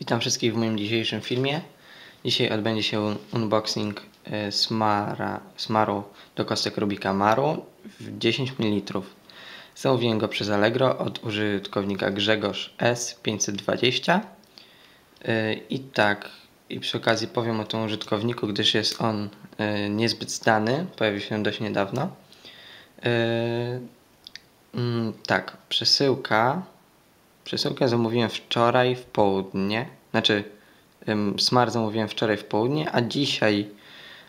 Witam wszystkich w moim dzisiejszym filmie. Dzisiaj odbędzie się unboxing e, Smara, Smaru do kostek Rubika Maru w 10 ml. Zamówiłem go przez Allegro od użytkownika Grzegorz S520. E, I tak, i przy okazji powiem o tym użytkowniku, gdyż jest on e, niezbyt znany, pojawił się dość niedawno. Mm, tak, przesyłka Przesyłkę zamówiłem wczoraj w południe. Znaczy, smar zamówiłem wczoraj w południe, a dzisiaj,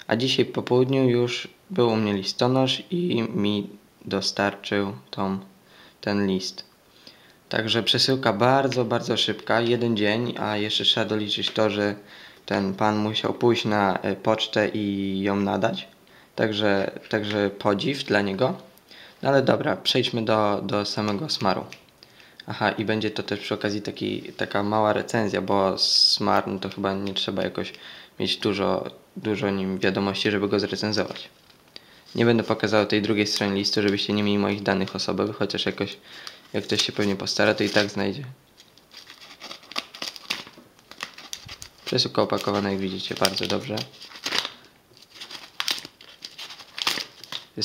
a dzisiaj po południu już był u mnie listonosz i mi dostarczył tą, ten list. Także przesyłka bardzo, bardzo szybka, jeden dzień, a jeszcze trzeba doliczyć to, że ten pan musiał pójść na e, pocztę i ją nadać. Także, także podziw dla niego. No ale dobra, przejdźmy do, do samego smaru. Aha, i będzie to też przy okazji taki, taka mała recenzja, bo Smart to chyba nie trzeba jakoś mieć dużo, dużo nim wiadomości, żeby go zrecenzować. Nie będę pokazał tej drugiej strony listu, żebyście nie mieli moich danych osobowych, chociaż jakoś jak ktoś się pewnie postara, to i tak znajdzie. Przesyłka opakowana, jak widzicie, bardzo dobrze.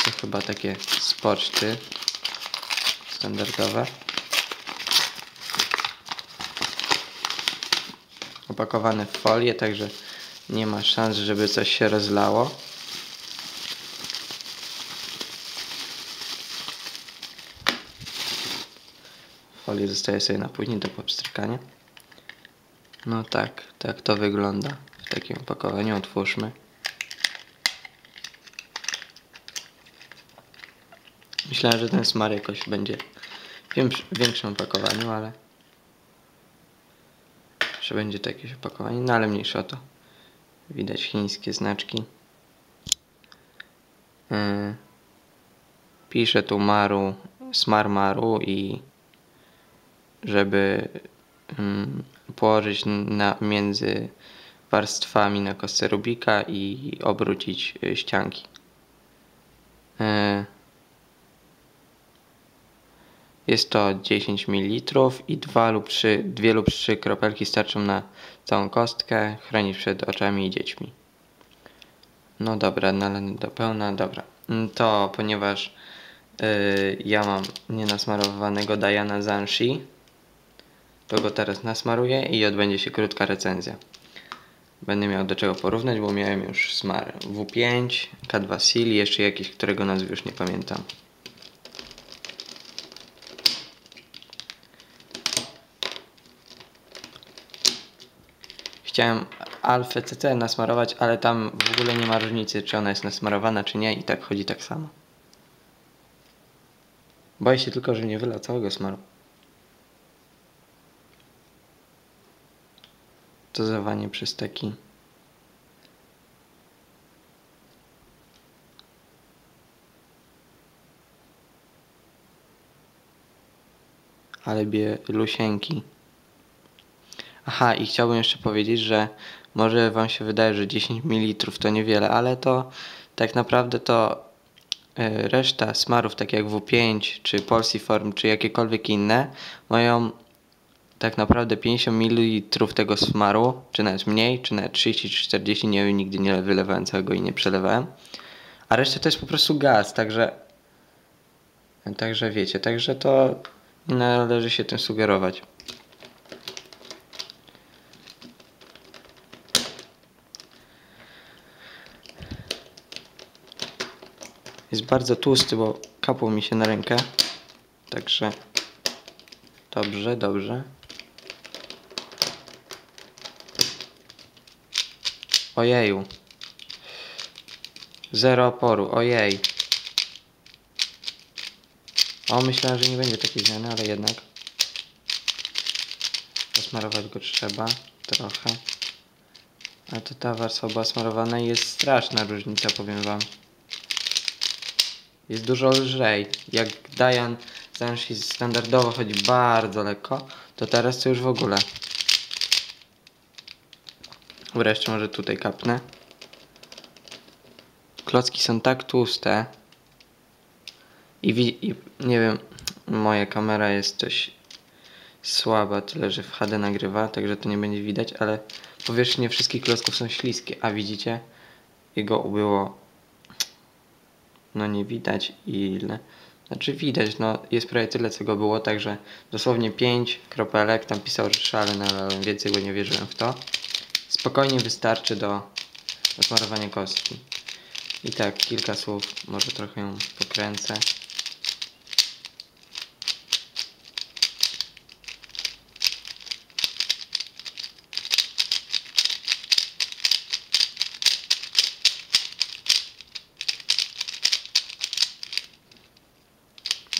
To chyba takie z poczty standardowe. Opakowany w folię, także nie ma szans, żeby coś się rozlało. Folię zostaje sobie na później do popstrykania. No tak, tak to wygląda w takim opakowaniu. Otwórzmy. Myślałem, że ten smar jakoś będzie w większym opakowaniu, ale że będzie to jakieś opakowanie, no ale mniejsza to. Widać chińskie znaczki. Yy. Tu Maru, Smar Maru i żeby yy, położyć na, między warstwami na kostce Rubika i obrócić yy, ścianki. Yy. Jest to 10 ml i 2 lub 3, 2 lub 3 kropelki starczą na całą kostkę. Chronić przed oczami i dziećmi. No dobra, nalany do pełna, dobra. Mm, to ponieważ yy, ja mam nienasmarowanego Diana Zanshi, to go teraz nasmaruję i odbędzie się krótka recenzja. Będę miał do czego porównać, bo miałem już smar W5, K2 Seal jeszcze jakiś, którego nazwy już nie pamiętam. Chciałem alfę CC nasmarować, ale tam w ogóle nie ma różnicy, czy ona jest nasmarowana, czy nie i tak chodzi tak samo. Boję się tylko, że nie wylał całego smaru. Dozowanie przez taki ale bie lusieńki. Aha, i chciałbym jeszcze powiedzieć, że może Wam się wydaje, że 10 ml to niewiele, ale to tak naprawdę to e, reszta smarów, tak jak W5 czy Polsiform czy jakiekolwiek inne, mają tak naprawdę 50 ml tego smaru, czy nawet mniej, czy nawet 30 czy 40, nie wiem, nigdy nie wylewałem całego i nie przelewałem. A reszta to jest po prostu gaz, także także wiecie, także to nie należy się tym sugerować. Jest bardzo tłusty, bo kapło mi się na rękę. Także dobrze, dobrze. Ojeju. Zero oporu, ojej. O, myślałem, że nie będzie takiej zmiany, ale jednak. Posmarować go trzeba trochę. A to ta warstwa była smarowana i jest straszna różnica, powiem wam. Jest dużo lżej. Jak Dian Zanshi standardowo chodzi bardzo lekko, to teraz to już w ogóle. Wreszcie może tutaj kapnę. Klocki są tak tłuste. I, i nie wiem, moja kamera jest coś słaba, tyle że w HD nagrywa, także to nie będzie widać, ale powierzchnie wszystkich klocków są śliskie, a widzicie? Jego ubyło no nie widać ile. Znaczy widać, no jest prawie tyle co go było, także dosłownie 5 kropelek, tam pisał, że szale nalałem więcej, bo nie wierzyłem w to. Spokojnie wystarczy do osmarowania kostki. I tak, kilka słów, może trochę ją pokręcę.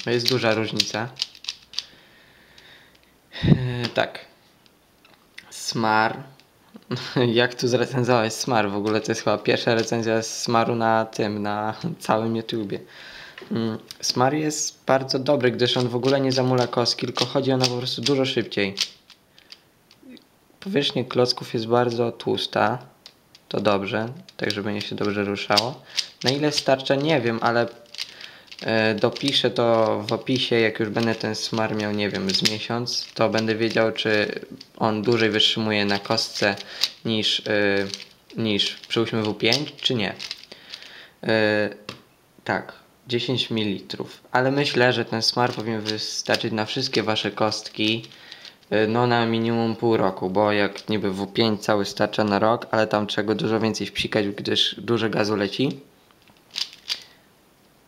To jest duża różnica. Eee, tak. Smar. Jak tu zrecenzować Smar? W ogóle to jest chyba pierwsza recenzja Smaru na tym, na całym YouTubie. Mm, Smar jest bardzo dobry, gdyż on w ogóle nie zamula kostki, tylko chodzi ona po prostu dużo szybciej. Powierzchnia klocków jest bardzo tłusta. To dobrze, tak żeby nie się dobrze ruszało. Na ile starcza nie wiem, ale dopiszę to w opisie, jak już będę ten smar miał, nie wiem, z miesiąc, to będę wiedział, czy on dłużej wytrzymuje na kostce niż, yy, niż przy 8W5, czy nie. Yy, tak, 10 ml, ale myślę, że ten smar powinien wystarczyć na wszystkie wasze kostki, no na minimum pół roku, bo jak niby W5 cały starcza na rok, ale tam trzeba dużo więcej wpsikać, gdyż dużo gazu leci.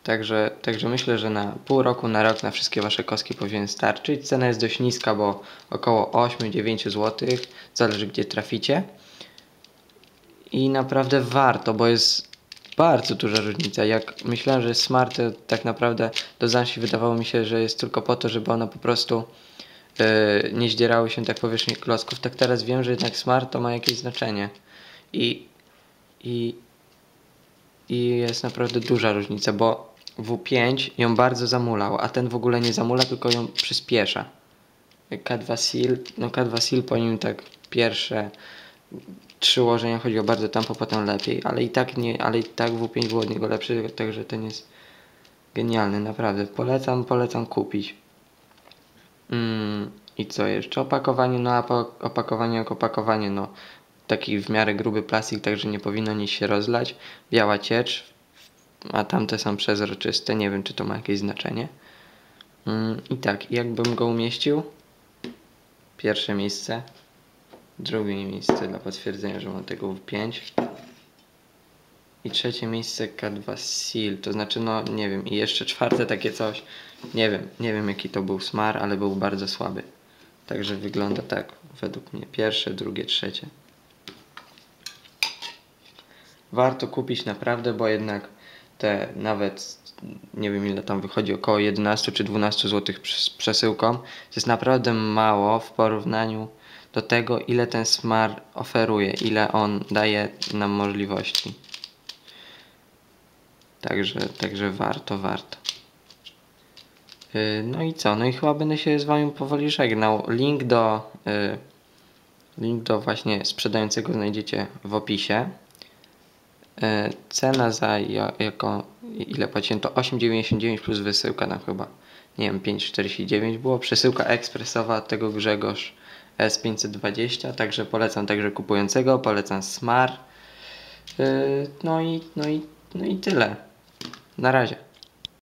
Także, także myślę, że na pół roku, na rok na wszystkie Wasze kostki powinien starczyć. Cena jest dość niska, bo około 8-9 zł, zależy gdzie traficie. I naprawdę warto, bo jest bardzo duża różnica. Jak myślałem, że Smart to tak naprawdę do Zansi wydawało mi się, że jest tylko po to, żeby one po prostu yy, nie zdzierały się tak powierzchni klocków. Tak teraz wiem, że jednak Smart to ma jakieś znaczenie. I, i, i jest naprawdę duża różnica, bo W5 ją bardzo zamulał, a ten w ogóle nie zamula, tylko ją przyspiesza. K2 Seal, no K2 Seal po nim tak pierwsze trzy ułożenia chodziło bardzo tampo, potem lepiej, ale i tak nie, ale i tak W5 było od niego lepszy, także ten jest genialny, naprawdę. Polecam, polecam kupić. Mm, I co jeszcze? Opakowanie, no opakowanie jak opakowanie, no taki w miarę gruby plastik, także nie powinno nic się rozlać. Biała ciecz, a tamte są przezroczyste. Nie wiem, czy to ma jakieś znaczenie. Mm, I tak, jakbym go umieścił? Pierwsze miejsce. Drugie miejsce dla potwierdzenia, że mam tego w 5. I trzecie miejsce K2 Seal, to znaczy no nie wiem. I jeszcze czwarte takie coś. Nie wiem, nie wiem jaki to był smar, ale był bardzo słaby. Także wygląda tak według mnie. Pierwsze, drugie, trzecie. Warto kupić naprawdę, bo jednak te nawet nie wiem ile tam wychodzi, około 11 czy 12 zł przesyłką. To jest naprawdę mało w porównaniu do tego, ile ten smar oferuje, ile on daje nam możliwości. Także, także warto, warto. Yy, no i co? No i chyba będę się z Wami powoli żegnał. Link do, yy, link do właśnie sprzedającego znajdziecie w opisie. E, cena za jako ile płaciłem to 8,99 plus wysyłka na chyba nie wiem 5,49 było. Przesyłka ekspresowa tego Grzegorz S520 także polecam także kupującego polecam Smar. E, no i, no i, no i tyle. Na razie